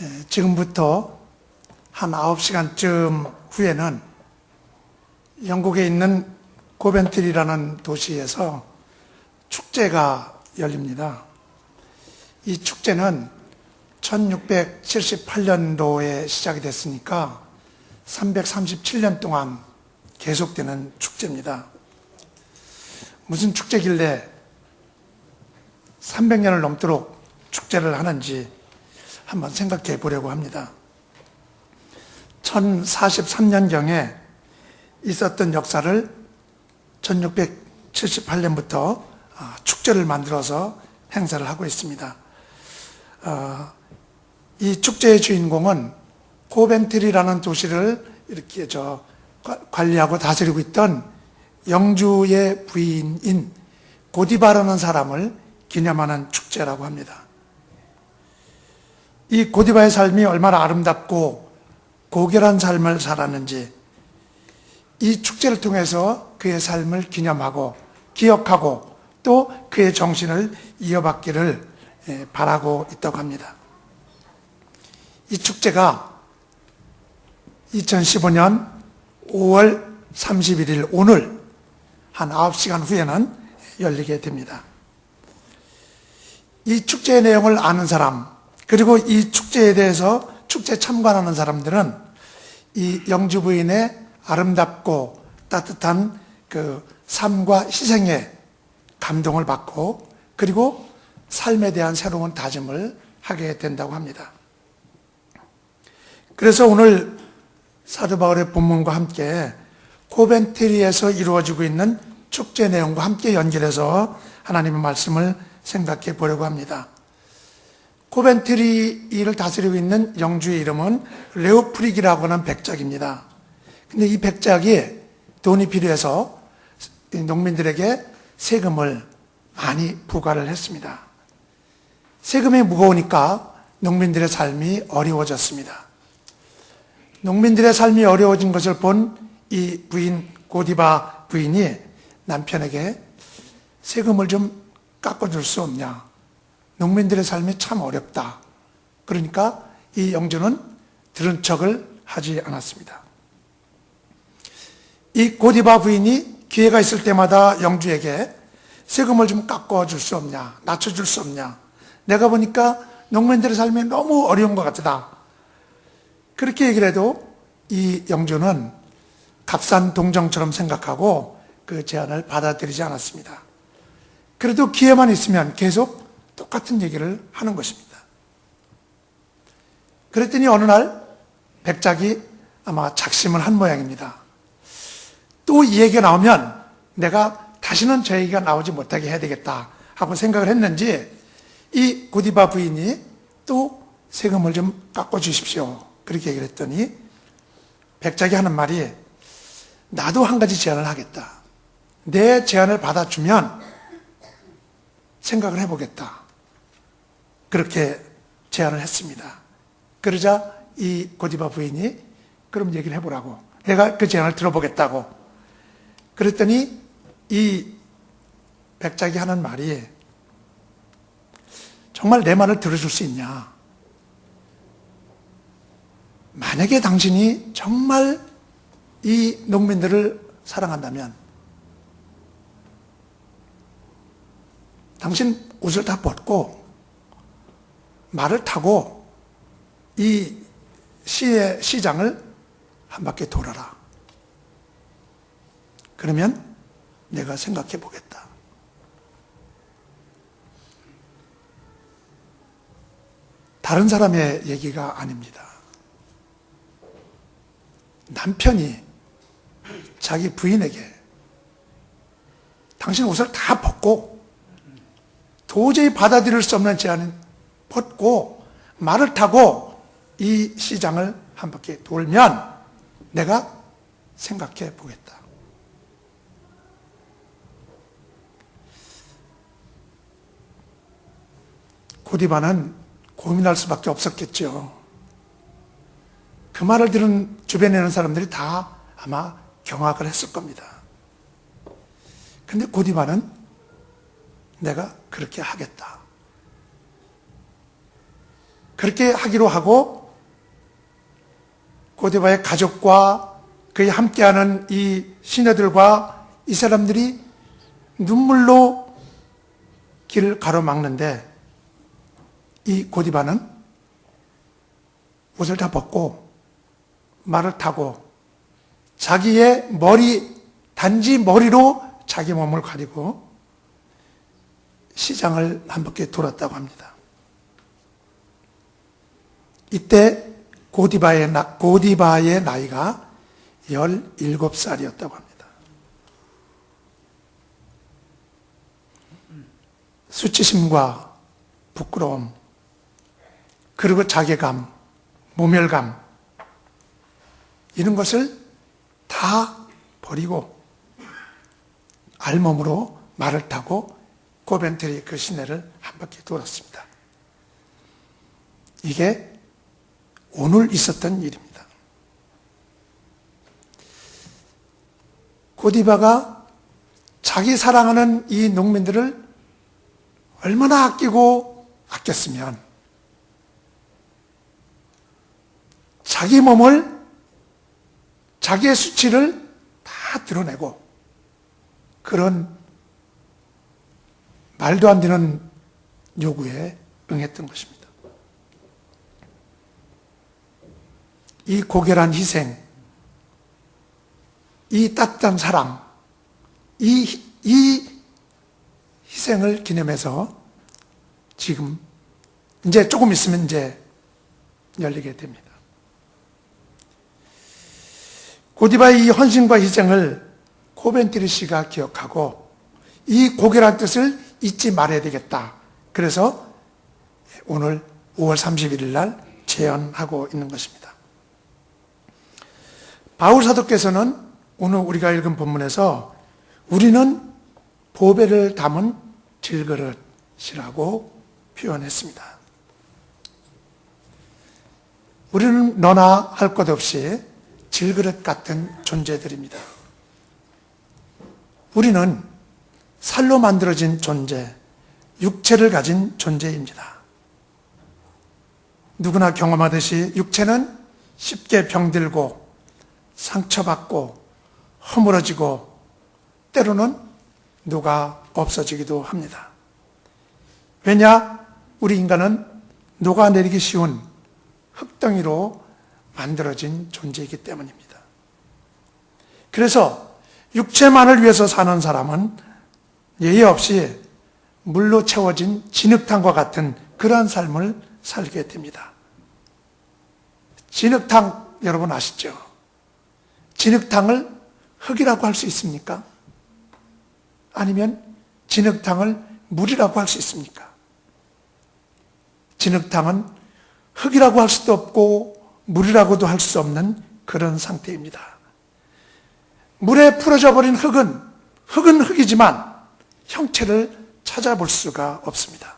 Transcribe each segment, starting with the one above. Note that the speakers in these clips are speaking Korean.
에, 지금부터 한 9시간쯤 후에는 영국에 있는 고벤트리라는 도시에서 축제가 열립니다. 이 축제는 1678년도에 시작이 됐으니까 337년 동안 계속되는 축제입니다. 무슨 축제길래 300년을 넘도록 축제를 하는지 한번 생각해 보려고 합니다. 1043년경에 있었던 역사를 1678년부터 아, 축제를 만들어서 행사를 하고 있습니다. 어, 이 축제의 주인공은 코벤트리라는 도시를 이렇게 저 과- 관리하고 다스리고 있던 영주의 부인인 고디바라는 사람을 기념하는 축제라고 합니다. 이 고디바의 삶이 얼마나 아름답고 고결한 삶을 살았는지 이 축제를 통해서 그의 삶을 기념하고 기억하고 또 그의 정신을 이어받기를 예, 바라고 있다고 합니다. 이 축제가 2015년 5월 31일 오늘 한 9시간 후에는 열리게 됩니다. 이 축제의 내용을 아는 사람, 그리고 이 축제에 대해서 축제 참관하는 사람들은 이 영주 부인의 아름답고 따뜻한 그 삶과 희생에 감동을 받고 그리고 삶에 대한 새로운 다짐을 하게 된다고 합니다. 그래서 오늘 사도 바울의 본문과 함께 코벤트리에서 이루어지고 있는 축제 내용과 함께 연결해서 하나님의 말씀을 생각해 보려고 합니다. 코벤트리를 다스리고 있는 영주의 이름은 레오프릭이라고 하는 백작입니다. 근데 이 백작이 돈이 필요해서 농민들에게 세금을 많이 부과를 했습니다. 세금이 무거우니까 농민들의 삶이 어려워졌습니다. 농민들의 삶이 어려워진 것을 본 이 부인 고디바 부인이 남편에게 세금을 좀 깎아줄 수 없냐. 농민들의 삶이 참 어렵다. 그러니까 이 영주는 들은 척을 하지 않았습니다. 이 고디바 부인이 기회가 있을 때마다 영주에게 세금을 좀 깎아줄 수 없냐, 낮춰줄 수 없냐. 내가 보니까 농민들의 삶이 너무 어려운 것 같다. 그렇게 얘기를 해도 이 영주는 값싼 동정처럼 생각하고 그 제안을 받아들이지 않았습니다. 그래도 기회만 있으면 계속 똑같은 얘기를 하는 것입니다. 그랬더니 어느 날 백작이 아마 작심을 한 모양입니다. 또 이 얘기가 나오면 내가 다시는 저 얘기가 나오지 못하게 해야 되겠다 하고 생각을 했는지 이 고디바 부인이 또 세금을 좀 깎아주십시오. 그렇게 얘기를 했더니 백작이 하는 말이 나도 한 가지 제안을 하겠다. 내 제안을 받아주면 생각을 해보겠다. 그렇게 제안을 했습니다. 그러자 이 고디바 부인이 그럼 얘기를 해보라고. 내가 그 제안을 들어보겠다고. 그랬더니 이 백작이 하는 말이 정말 내 말을 들어줄 수 있냐? 만약에 당신이 정말 이 농민들을 사랑한다면 당신 옷을 다 벗고 말을 타고 이 시의 시장을 한 바퀴 돌아라. 그러면 내가 생각해 보겠다. 다른 사람의 얘기가 아닙니다. 남편이 자기 부인에게 당신 옷을 다 벗고 도저히 받아들일 수 없는 제안은 벗고 말을 타고 이 시장을 한 바퀴 돌면 내가 생각해 보겠다. 고디바는 고민할 수밖에 없었겠죠. 그 말을 들은 주변에 있는 사람들이 다 아마 경악을 했을 겁니다. 근데 고디바는 내가 그렇게 하겠다. 그렇게 하기로 하고 고디바의 가족과 그의 함께하는 이 시녀들과 이 사람들이 눈물로 길을 가로막는데 이 고디바는 옷을 다 벗고 말을 타고 자기의 머리 단지 머리로 자기 몸을 가리고 시장을 한 바퀴 돌았다고 합니다. 이때 고디바의, 나, 고디바의 나이가 17살이었다고 합니다. 수치심과 부끄러움, 그리고 자괴감, 모멸감, 이런 것을 다 버리고 알몸으로 말을 타고 고벤트리 그 시내를 한 바퀴 돌았습니다. 이게 오늘 있었던 일입니다. 고디바가 자기 사랑하는 이 농민들을 얼마나 아끼고 아꼈으면 자기 몸을 자기의 수치를 다 드러내고 그런 말도 안 되는 요구에 응했던 것입니다. 이 고결한 희생, 이 따뜻한 사랑, 이, 이 희생을 기념해서 지금 이제 조금 있으면 이제 열리게 됩니다. 고디바의 이 헌신과 희생을 코벤티르 씨가 기억하고 이 고결한 뜻을 잊지 말아야 되겠다. 그래서 오늘 5월 31일 날 재연하고 있는 것입니다. 바울 사도께서는 오늘 우리가 읽은 본문에서 우리는 보배를 담은 질그릇이라고 표현했습니다. 우리는 너나 할 것 없이 질그릇 같은 존재들입니다. 우리는 살로 만들어진 존재, 육체를 가진 존재입니다. 누구나 경험하듯이 육체는 쉽게 병들고 상처받고 허물어지고 때로는 누가 없어지기도 합니다. 왜냐? 우리 인간은 녹아내리기 쉬운 흙덩이로 만들어진 존재이기 때문입니다. 그래서 육체만을 위해서 사는 사람은 예의 없이 물로 채워진 진흙탕과 같은 그러한 삶을 살게 됩니다. 진흙탕 여러분 아시죠? 진흙탕을 흙이라고 할 수 있습니까? 아니면 진흙탕을 물이라고 할 수 있습니까? 진흙탕은 흙이라고 할 수도 없고 물이라고도 할 수 없는 그런 상태입니다. 물에 풀어져 버린 흙은 흙은 흙이지만 형체를 찾아볼 수가 없습니다.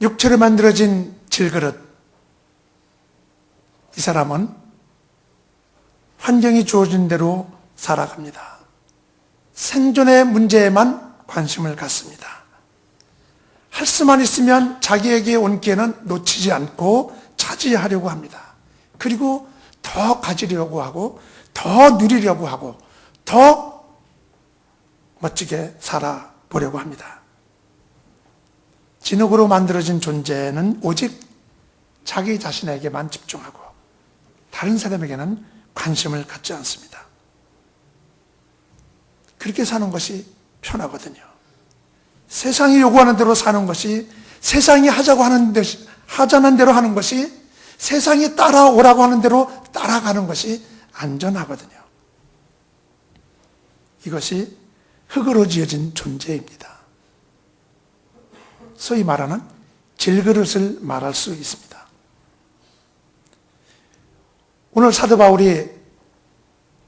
육체로 만들어진 질그릇. 이 사람은 환경이 주어진 대로 살아갑니다. 생존의 문제에만 관심을 갖습니다. 할 수만 있으면 자기에게 온 기회는 놓치지 않고 차지하려고 합니다. 그리고 더 가지려고 하고, 더 누리려고 하고, 더 멋지게 살아보려고 합니다. 진흙으로 만들어진 존재는 오직 자기 자신에게만 집중하고, 다른 사람에게는 관심을 갖지 않습니다. 그렇게 사는 것이 편하거든요. 세상이 요구하는 대로 사는 것이 세상이 하자고 하는 대 하자는 대로 하는 것이 세상이 따라오라고 하는 대로 따라가는 것이 안전하거든요. 이것이 흙으로 지어진 존재입니다. 소위 말하는 질그릇을 말할 수 있습니다. 오늘 사도 바울이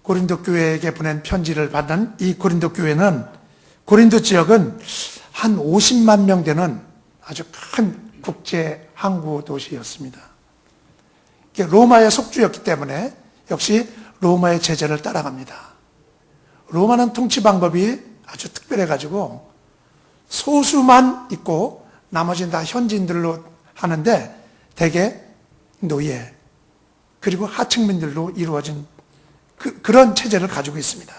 고린도 교회에게 보낸 편지를 받은 이 고린도 교회는 고린도 지역은 한 50만 명 되는 아주 큰 국제 항구 도시였습니다. 로마의 속주였기 때문에 역시 로마의 제재를 따라갑니다. 로마는 통치 방법이 아주 특별해가지고 소수만 있고 나머지는 다 현지인들로 하는데 대개 노예 그리고 하층민들로 이루어진 그, 그런 체제를 가지고 있습니다.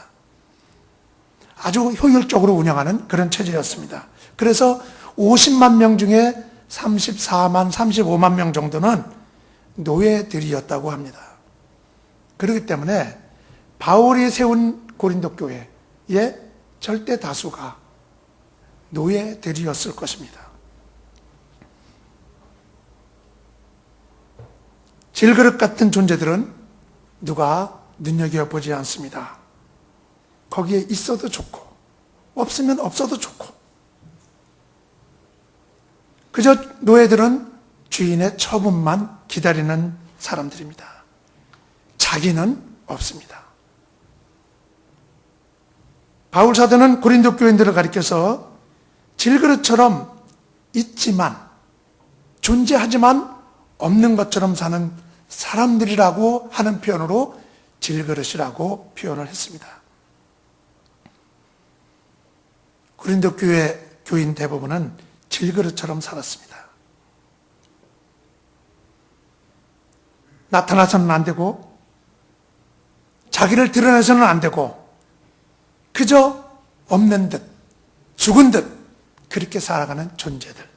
아주 효율적으로 운영하는 그런 체제였습니다. 그래서 50만 명 중에 34만, 35만 명 정도는 노예들이었다고 합니다. 그렇기 때문에 바울이 세운 고린도 교회의 절대 다수가 노예들이었을 것입니다. 질그릇 같은 존재들은 누가 눈여겨보지 않습니다. 거기에 있어도 좋고, 없으면 없어도 좋고, 그저 노예들은 주인의 처분만 기다리는 사람들입니다. 자기는 없습니다. 바울 사도는 고린도 교인들을 가리켜서 질그릇처럼 있지만 존재하지만 없는 것처럼 사는 사람들이라고 하는 표현으로 질그릇이라고 표현을 했습니다. 고린도 교회 교인 대부분은 질그릇처럼 살았습니다. 나타나서는 안 되고 자기를 드러내서는 안 되고 그저 없는 듯 죽은 듯 그렇게 살아가는 존재들.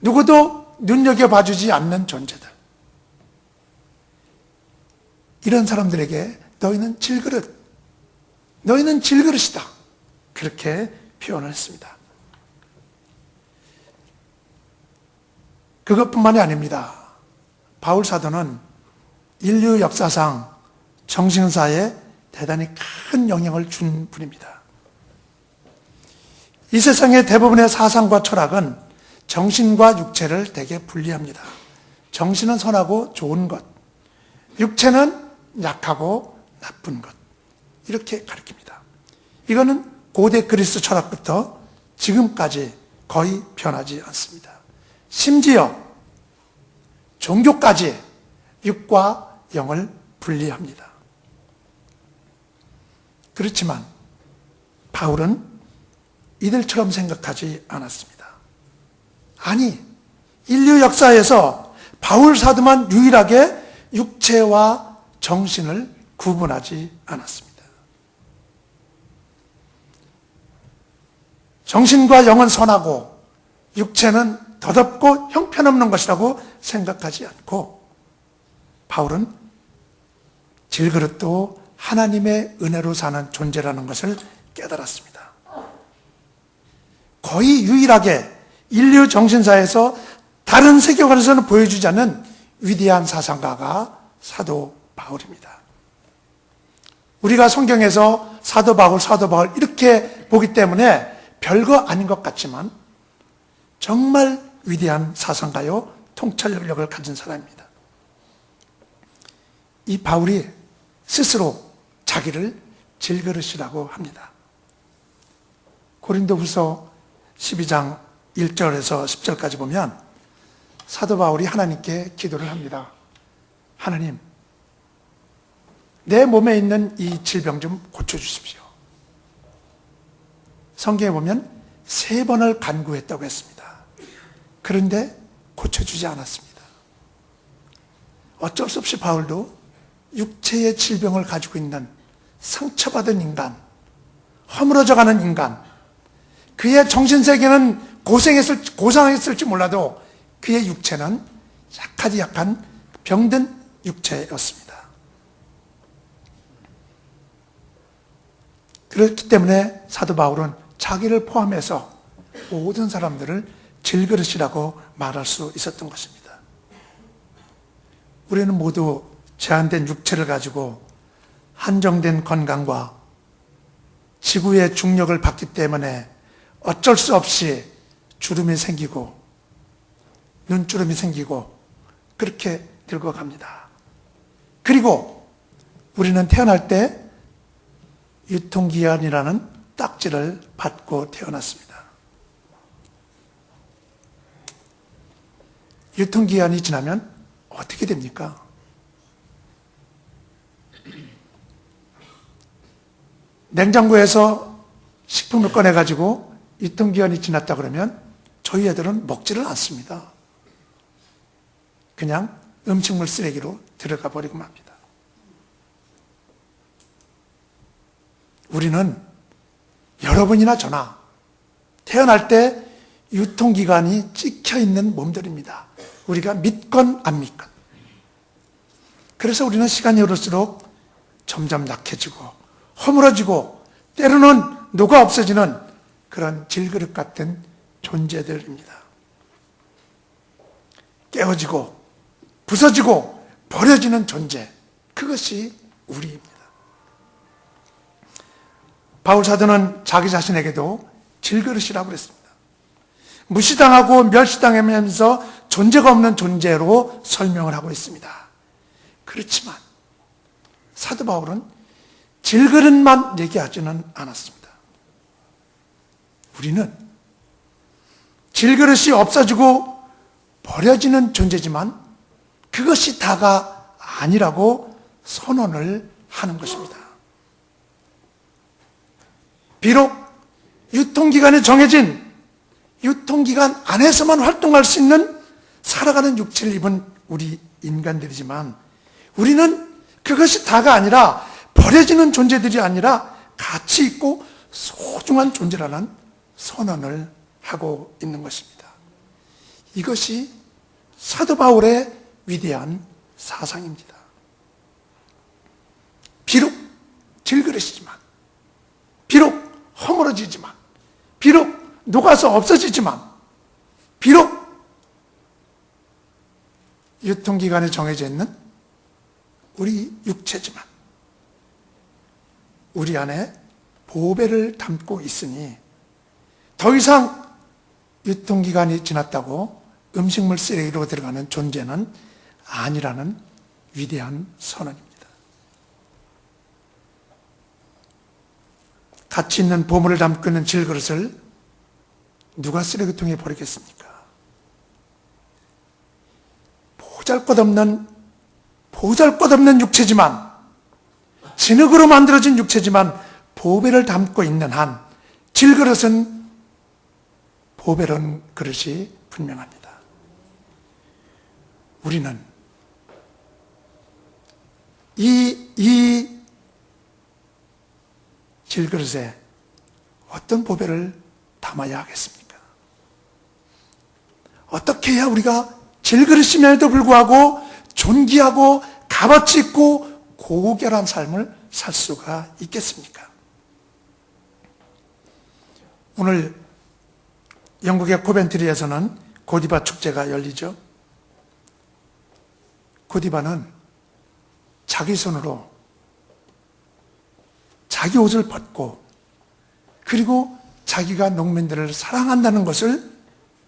누구도 눈여겨봐주지 않는 존재들. 이런 사람들에게 너희는 질그릇, 너희는 질그릇이다. 그렇게 표현을 했습니다. 그것뿐만이 아닙니다. 바울 사도는 인류 역사상 정신사에 대단히 큰 영향을 준 분입니다. 이 세상의 대부분의 사상과 철학은 정신과 육체를 대개 분리합니다. 정신은 선하고 좋은 것, 육체는 약하고 나쁜 것. 이렇게 가르칩니다. 이거는 고대 그리스 철학부터 지금까지 거의 변하지 않습니다. 심지어 종교까지 육과 영을 분리합니다. 그렇지만 바울은 이들처럼 생각하지 않았습니다. 아니, 인류 역사에서 바울 사도만 유일하게 육체와 정신을 구분하지 않았습니다. 정신과 영은 선하고 육체는 더덥고 형편없는 것이라고 생각하지 않고 바울은 질그릇도 하나님의 은혜로 사는 존재라는 것을 깨달았습니다. 거의 유일하게 인류 정신사에서 다른 세계관에서는 보여주지 않는 위대한 사상가가 사도 바울입니다. 우리가 성경에서 사도 바울, 사도 바울 이렇게 보기 때문에 별거 아닌 것 같지만 정말 위대한 사상가요, 통찰력을 가진 사람입니다. 이 바울이 스스로 자기를 질그릇이라고 합니다. 고린도 후서 12장 1절에서 10절까지 보면 사도 바울이 하나님께 기도를 합니다. 하나님, 내 몸에 있는 이 질병 좀 고쳐주십시오. 성경에 보면 세 번을 간구했다고 했습니다. 그런데 고쳐주지 않았습니다. 어쩔 수 없이 바울도 육체의 질병을 가지고 있는 상처받은 인간, 허물어져가는 인간, 그의 정신세계는 고생했을, 고상했을지 몰라도 그의 육체는 약하지 약한 병든 육체였습니다. 그렇기 때문에 사도 바울은 자기를 포함해서 모든 사람들을 질그릇이라고 말할 수 있었던 것입니다. 우리는 모두 제한된 육체를 가지고 한정된 건강과 지구의 중력을 받기 때문에 어쩔 수 없이 주름이 생기고 눈주름이 생기고 그렇게 늙어갑니다. 그리고 우리는 태어날 때 유통기한이라는 딱지를 받고 태어났습니다. 유통기한이 지나면 어떻게 됩니까? 냉장고에서 식품을 꺼내가지고 유통기한이 지났다 그러면 저희 애들은 먹지를 않습니다. 그냥 음식물 쓰레기로 들어가 버리고 맙니다. 우리는 여러분이나 저나 태어날 때 유통기간이 찍혀 있는 몸들입니다. 우리가 믿건 안 믿건. 그래서 우리는 시간이 흐를수록 점점 약해지고 허물어지고 때로는 녹아 없어지는 그런 질그릇 같은 존재들입니다. 깨어지고 부서지고 버려지는 존재. 그것이 우리입니다. 바울 사도는 자기 자신에게도 질그릇이라고 그랬습니다. 무시당하고 멸시당하면서 존재가 없는 존재로 설명을 하고 있습니다. 그렇지만 사도 바울은 질그릇만 얘기하지는 않았습니다. 우리는 질그릇이 없어지고 버려지는 존재지만 그것이 다가 아니라고 선언을 하는 것입니다. 비록 유통기간이 정해진 유통기간 안에서만 활동할 수 있는 살아가는 육체를 입은 우리 인간들이지만 우리는 그것이 다가 아니라 버려지는 존재들이 아니라 가치 있고 소중한 존재라는 선언을 하고 있는 것입니다. 이것이 사도 바울의 위대한 사상입니다. 비록 질그릇이지만, 비록 허물어지지만, 비록 녹아서 없어지지만, 비록 유통기간이 정해져 있는 우리 육체지만, 우리 안에 보배를 담고 있으니 더 이상 유통기간이 지났다고 음식물 쓰레기로 들어가는 존재는 아니라는 위대한 선언입니다. 가치 있는 보물을 담고 있는 질그릇을 누가 쓰레기통에 버리겠습니까? 보잘것없는 보잘것없는 육체지만 진흙으로 만들어진 육체지만 보배를 담고 있는 한 질그릇은 보배로운 그릇이 분명합니다. 우리는 이, 이 질그릇에 어떤 보배를 담아야 하겠습니까? 어떻게 해야 우리가 질그릇임에도 불구하고 존귀하고 값어치 있고 고결한 삶을 살 수가 있겠습니까? 오늘 영국의 코벤트리에서는 고디바 축제가 열리죠. 고디바는 자기 손으로 자기 옷을 벗고 그리고 자기가 농민들을 사랑한다는 것을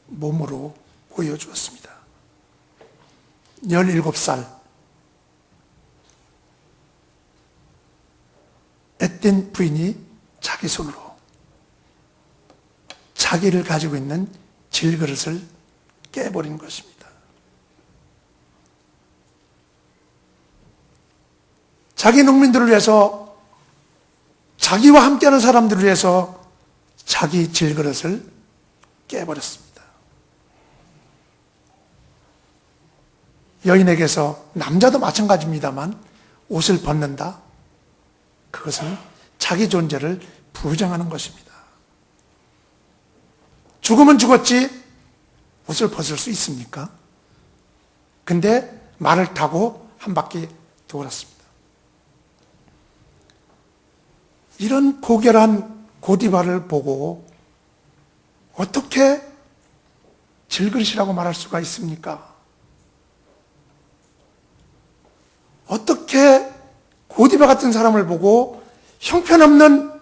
몸으로 보여주었습니다. 17살 에틴 부인이 자기 손으로 자기를 가지고 있는 질그릇을 깨버린 것입니다. 자기 농민들을 위해서 자기와 함께하는 사람들을 위해서 자기 질그릇을 깨버렸습니다. 여인에게서 남자도 마찬가지입니다만 옷을 벗는다. 그것은 자기 존재를 부정하는 것입니다. 죽으면 죽었지 옷을 벗을 수 있습니까? 근데 말을 타고 한 바퀴 돌았습니다. 이런 고결한 고디바를 보고 어떻게 질그릇이라고 말할 수가 있습니까? 어떻게 고디바 같은 사람을 보고 형편없는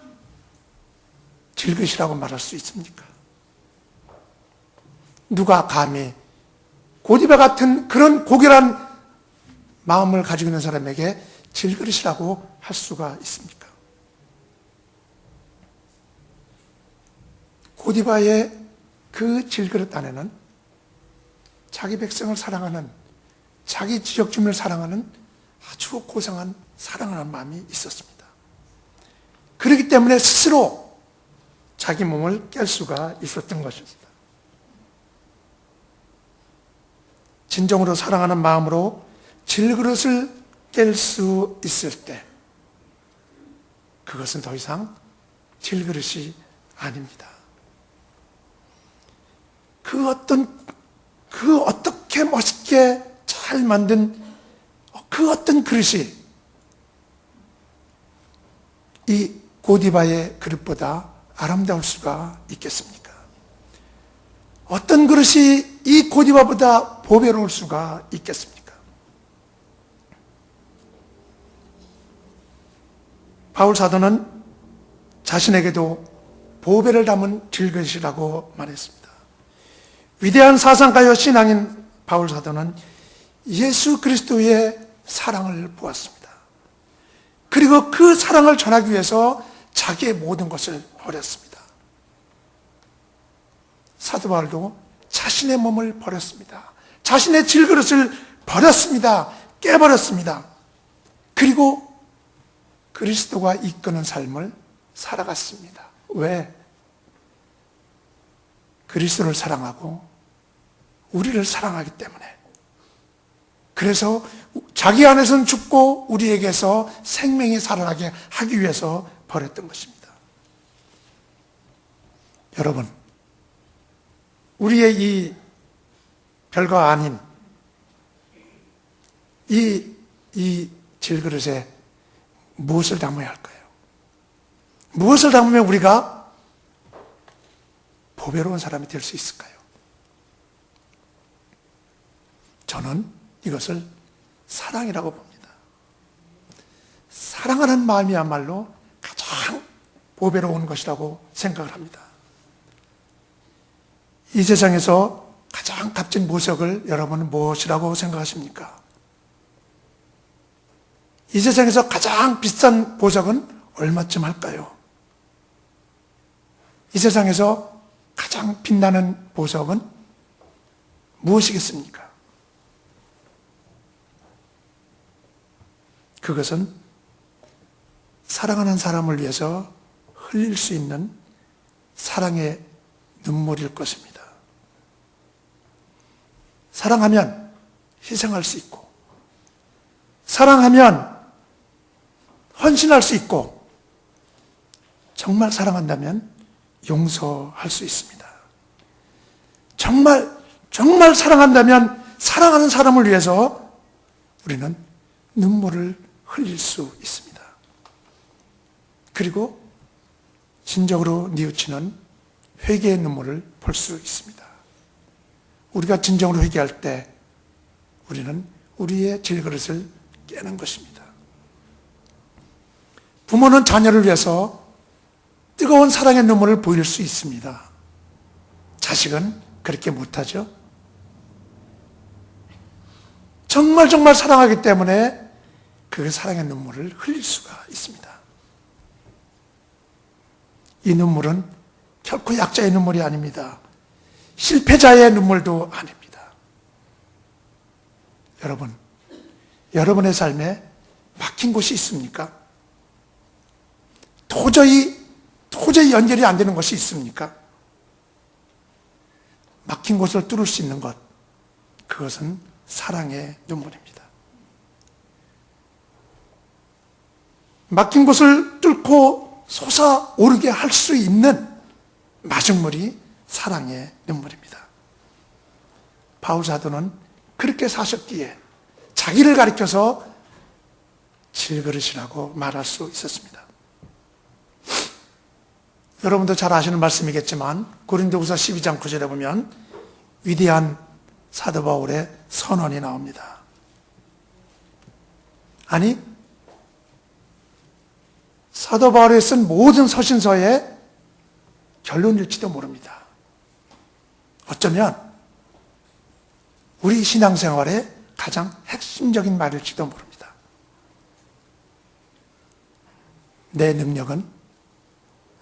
질그릇이라고 말할 수 있습니까? 누가 감히 고디바 같은 그런 고결한 마음을 가지고 있는 사람에게 질그릇이라고 할 수가 있습니까? 고디바의 그 질그릇 안에는 자기 백성을 사랑하는 자기 지역 주민을 사랑하는 아주 고상한 사랑하는 마음이 있었습니다. 그렇기 때문에 스스로 자기 몸을 깰 수가 있었던 것입니다. 진정으로 사랑하는 마음으로 질그릇을 깰 수 있을 때 그것은 더 이상 질그릇이 아닙니다. 그 어떤 그 어떻게 멋있게 잘 만든 그 어떤 그릇이 이 고디바의 그릇보다 아름다울 수가 있겠습니까? 어떤 그릇이 이 고디바보다 보배로울 수가 있겠습니까? 바울 사도는 자신에게도 보배를 담은 질그릇이라고 말했습니다. 위대한 사상가요 신앙인 바울 사도는 예수 그리스도의 사랑을 보았습니다. 그리고 그 사랑을 전하기 위해서 자기의 모든 것을 버렸습니다. 사도 바울도 자신의 몸을 버렸습니다. 자신의 질그릇을 버렸습니다. 깨버렸습니다. 그리고 그리스도가 이끄는 삶을 살아갔습니다. 왜? 그리스도를 사랑하고 우리를 사랑하기 때문에. 그래서 자기 안에서는 죽고 우리에게서 생명이 살아나게 하기 위해서 버렸던 것입니다. 여러분, 우리의 이 별거 아닌 이, 이 질그릇에 무엇을 담아야 할까요? 무엇을 담으면 우리가 보배로운 사람이 될 수 있을까요? 저는 이것을 사랑이라고 봅니다. 사랑하는 마음이야말로 가장 보배로운 것이라고 생각을 합니다. 이 세상에서 가장 값진 보석을 여러분은 무엇이라고 생각하십니까? 이 세상에서 가장 비싼 보석은 얼마쯤 할까요? 이 세상에서 가장 빛나는 보석은 무엇이겠습니까? 그것은 사랑하는 사람을 위해서 흘릴 수 있는 사랑의 눈물일 것입니다. 사랑하면 희생할 수 있고, 사랑하면 헌신할 수 있고, 정말 사랑한다면 용서할 수 있습니다. 정말, 정말 사랑한다면 사랑하는 사람을 위해서 우리는 눈물을 흘릴 수 있습니다. 그리고 진정으로 뉘우치는 회개의 눈물을 볼 수 있습니다. 우리가 진정으로 회개할 때 우리는 우리의 질그릇을 깨는 것입니다. 부모는 자녀를 위해서 뜨거운 사랑의 눈물을 보일 수 있습니다. 자식은 그렇게 못하죠. 정말 정말 사랑하기 때문에 그 사랑의 눈물을 흘릴 수가 있습니다. 이 눈물은 결코 약자의 눈물이 아닙니다. 실패자의 눈물도 아닙니다. 여러분, 여러분의 삶에 막힌 곳이 있습니까? 도저히, 도저히 연결이 안 되는 것이 있습니까? 막힌 곳을 뚫을 수 있는 것, 그것은 사랑의 눈물입니다. 막힌 곳을 뚫고 솟아오르게 할 수 있는 마중물이 사랑의 눈물입니다. 바울 사도는 그렇게 사셨기에 자기를 가리켜서 질그릇이라고 말할 수 있었습니다. 여러분도 잘 아시는 말씀이겠지만 고린도후서 12장 9절에 보면 위대한 사도 바울의 선언이 나옵니다. 아니 사도 바울이 쓴 모든 서신서의 결론일지도 모릅니다. 어쩌면 우리 신앙생활의 가장 핵심적인 말일지도 모릅니다. 내 능력은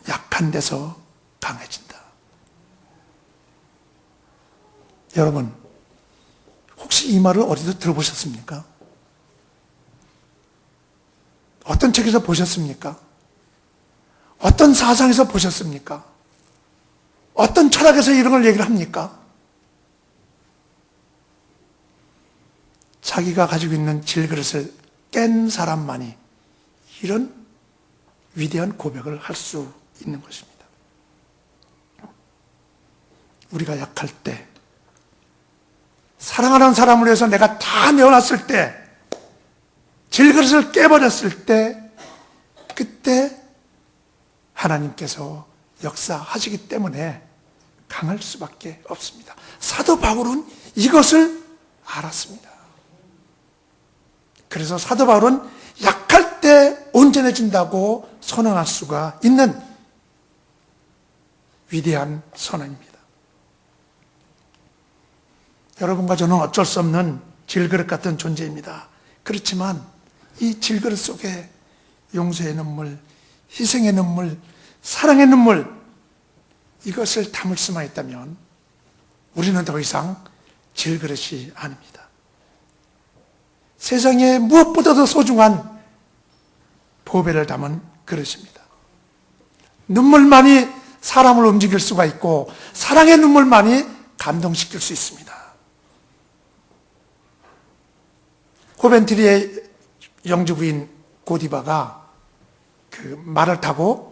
약한 데서 강해진다. 여러분, 혹시 이 말을 어디서 들어보셨습니까? 어떤 책에서 보셨습니까? 어떤 사상에서 보셨습니까? 어떤 철학에서 이런 걸 얘기를 합니까? 자기가 가지고 있는 질그릇을 깬 사람만이 이런 위대한 고백을 할 수 있는 것입니다. 우리가 약할 때, 사랑하는 사람을 위해서 내가 다 내어놨을 때, 질그릇을 깨버렸을 때, 그때 하나님께서 역사하시기 때문에 강할 수밖에 없습니다. 사도 바울은 이것을 알았습니다. 그래서 사도 바울은 약할 때 온전해진다고 선언할 수가 있는 위대한 선언입니다. 여러분과 저는 어쩔 수 없는 질그릇 같은 존재입니다. 그렇지만 이 질그릇 속에 용서의 눈물, 희생의 눈물, 사랑의 눈물, 이것을 담을 수만 있다면 우리는 더 이상 질그릇이 아닙니다. 세상에 무엇보다도 소중한 보배를 담은 그릇입니다. 눈물만이 사람을 움직일 수가 있고 사랑의 눈물만이 감동시킬 수 있습니다. 코벤트리의 영주 부인 고디바가 그 말을 타고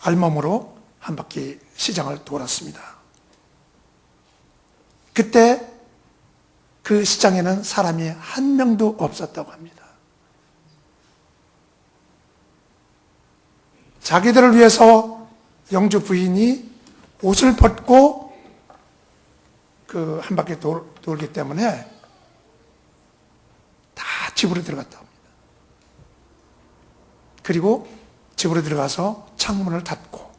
알몸으로 한 바퀴 시장을 돌았습니다. 그때 그 시장에는 사람이 한 명도 없었다고 합니다. 자기들을 위해서 영주 부인이 옷을 벗고 그 한 바퀴 돌, 돌기 때문에 다 집으로 들어갔다 합니다. 그리고 집으로 들어가서 창문을 닫고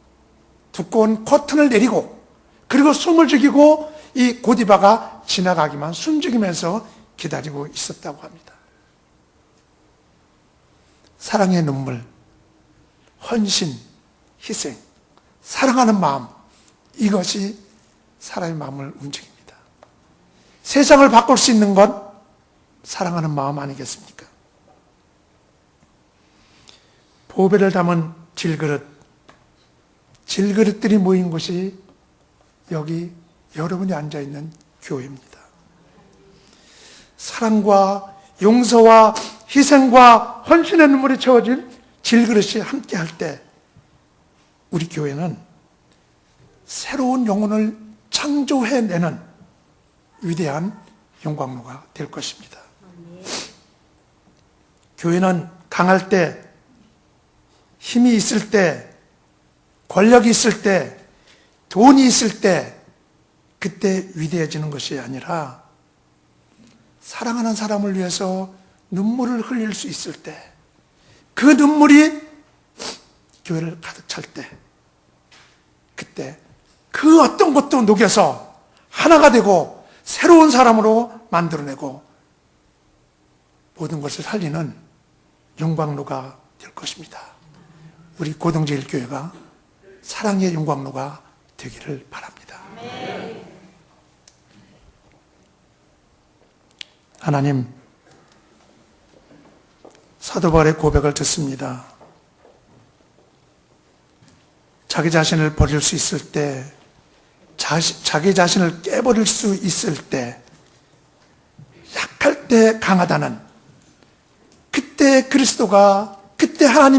두꺼운 커튼을 내리고 그리고 숨을 죽이고 이 고디바가 지나가기만 숨죽이면서 기다리고 있었다고 합니다. 사랑의 눈물, 헌신, 희생, 사랑하는 마음, 이것이 사람의 마음을 움직입니다. 세상을 바꿀 수 있는 건 사랑하는 마음 아니겠습니까? 보배를 담은 질그릇, 질그릇들이 모인 곳이 여기 여러분이 앉아 있는 교회입니다. 사랑과 용서와 희생과 헌신의 눈물이 채워진 질그릇이 함께 할 때 우리 교회는 새로운 영혼을 창조해내는 위대한 영광로가 될 것입니다. 교회는 강할 때, 힘이 있을 때, 권력이 있을 때, 돈이 있을 때, 그때 위대해지는 것이 아니라 사랑하는 사람을 위해서 눈물을 흘릴 수 있을 때, 그 눈물이 교회를 가득 찰 때, 그때 그 어떤 것도 녹여서 하나가 되고 새로운 사람으로 만들어내고 모든 것을 살리는 영광로가 될 것입니다. 우리 고등제일교회가 사랑의 영광로가 되기를 바랍니다. 하나님, 사도발의 고백을 듣습니다. 자기 자신을 버릴 수 있을 때, 자기 자신을 깨버릴 수 있을 때, 약할 때 강하다는 그때 그리스도가 그때 하나님